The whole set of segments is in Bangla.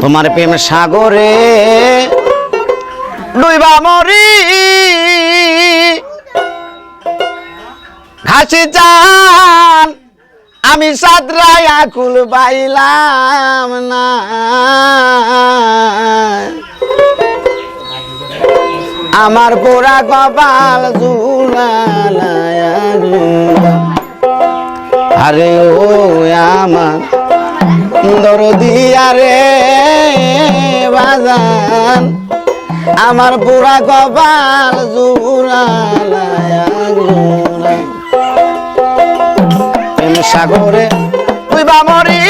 তোমার প্রেম সাগরে ডুইবা মরি। ঘাসি চান আমি সাদরাই আকুল পাইলাম না। আমার পোড়া কপাল জুলালায়া আরে ও আমার দরদিয়া রে বাজান। আমার পুরা কপাল জুড়ালায়া জুড়া সাগরে তুই বামরি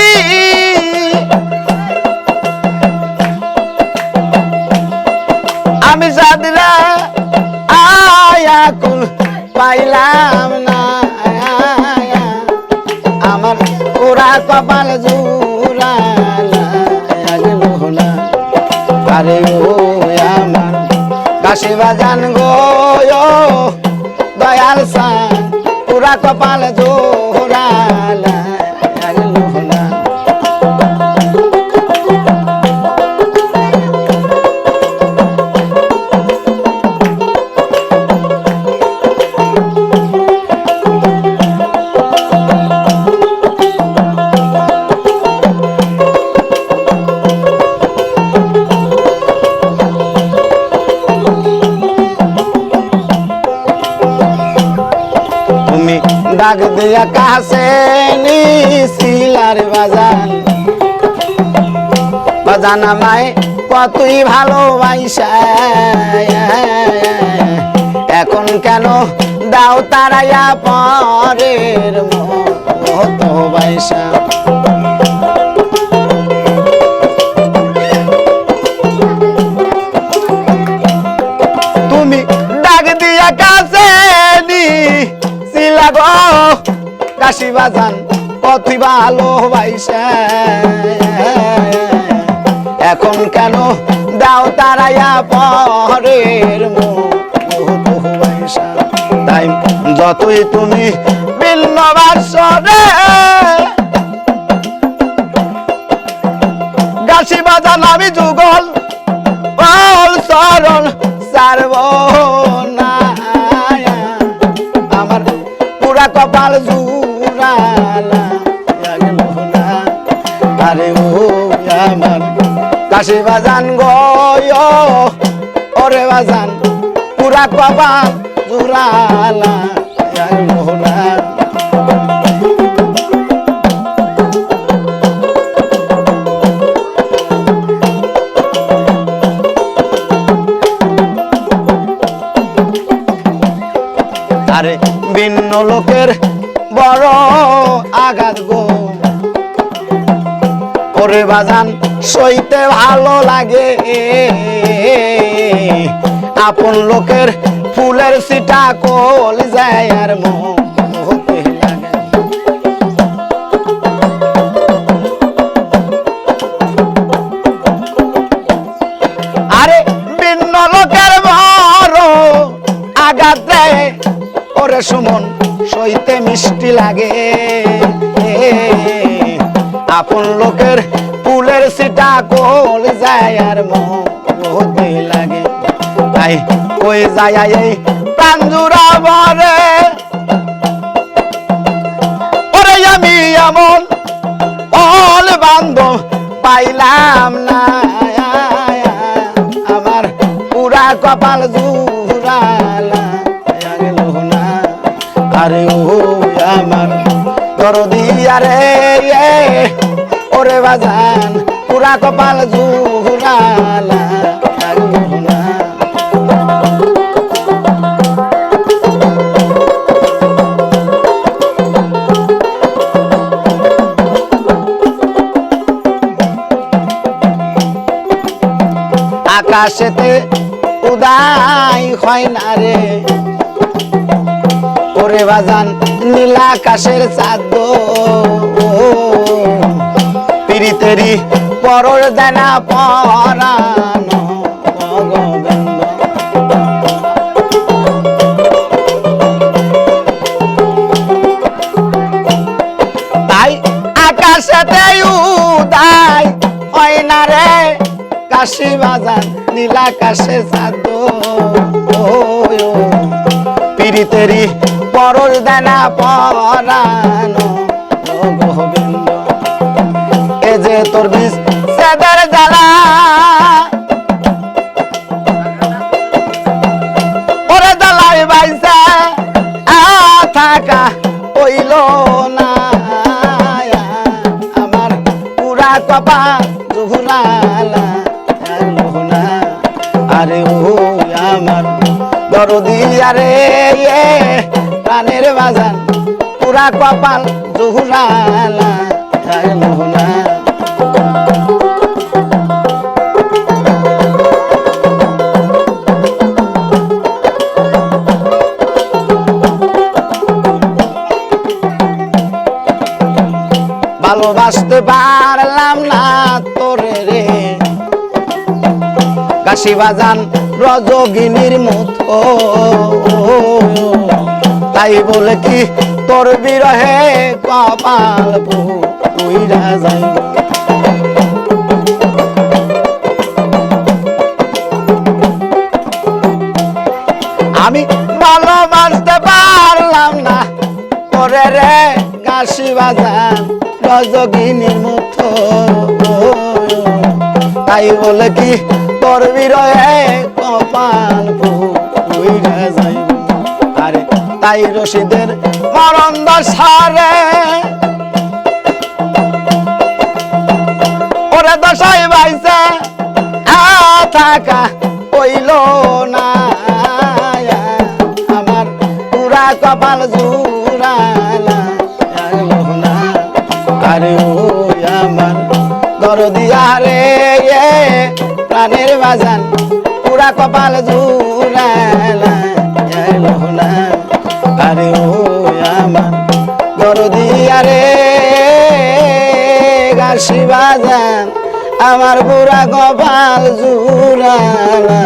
আমি সাদরা আয়াকুল পাইলাম না। আমার পুরা কপাল না আরে ও আমার কাশি বাজান গো দয়াল সান পুরা কপাল ডাক দিয়া কাছে নিছিলার বাজান। বাজান আমায় কতই ভালোবাসা। এখন কেন দাও তারাইয়া পরের মতো বাইসা কাশি বাজান কতই ভালোবাসা এখন কেন দাও তারাইয়া পরের তাই যতই তুমি ভিন্ন বাসরে গাছি বাজান আমি যুগল বল সরল সারব না। আমার পুরা কপাল জুড়ালা কাশি বাজান গয় বাজান, পুরা জুড়ালা গেল আরে ভিন্ন লোকের বড় আঘাত গো। করে বাজান সইতে ভালো লাগে। আপন লোকের ফুলের সিটা কল যায় আর ওরে সুমন, সইতে মিষ্টি লাগে। আপন লোকের ফুলের সিটা কোল যায় আর মহতে লাগে। তাই কই যায় এই প্রাঞ্জুরা বরে? ওরে আমি এমন অল বান্ধব পাইলাম না। আমার পুরা কপাল জুড়ালা গেল না। আরে ও আমার দরদি আরে এ, ওরে বাজান, পুরা কপাল জুড়ালা আকাশেতে উদাই হয় না রে। ওরে বাজান, নীলা আকাশের চাঁদ পিরিতেরি পরর দেনা পরানো আকাশেতে উদাই গাছি বাজান নীলাকাশে চাঁদ পিরিতেরি পরশ দানা পরানো তোর বিষ সেদের জ্বালা। ওরে জ্বালাই বাইসা থাকা হইল না। আমার পুরা কপা জুহুরালা গেলো আরে ও আমার দরদি, আরে প্রাণের বাজান। পুরা কপাল জুহুরালা গেলো পারলাম না তোরে রে। কাশি বাজান রজগিনীর মতো। তাই বলে কি তোর বিরহে কপাল পুইরা যাই আমি ভালোবাসতে পারলাম না করে রে কাশি বাজান রজগিনীর বলে কি তোর বিরহে কপাল আরে তাই রশিদের ওরে দশাই আ থাকা হইল না। আমার পুরা কপাল জুড়ালা আরে ও আমার দরদিয়া রে প্রাণের বাজান, পুরা কপাল না। আরে ও আমার দরদিয়া গাছি বাজান, আমার পুরা কপাল জুড়ালা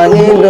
আনিল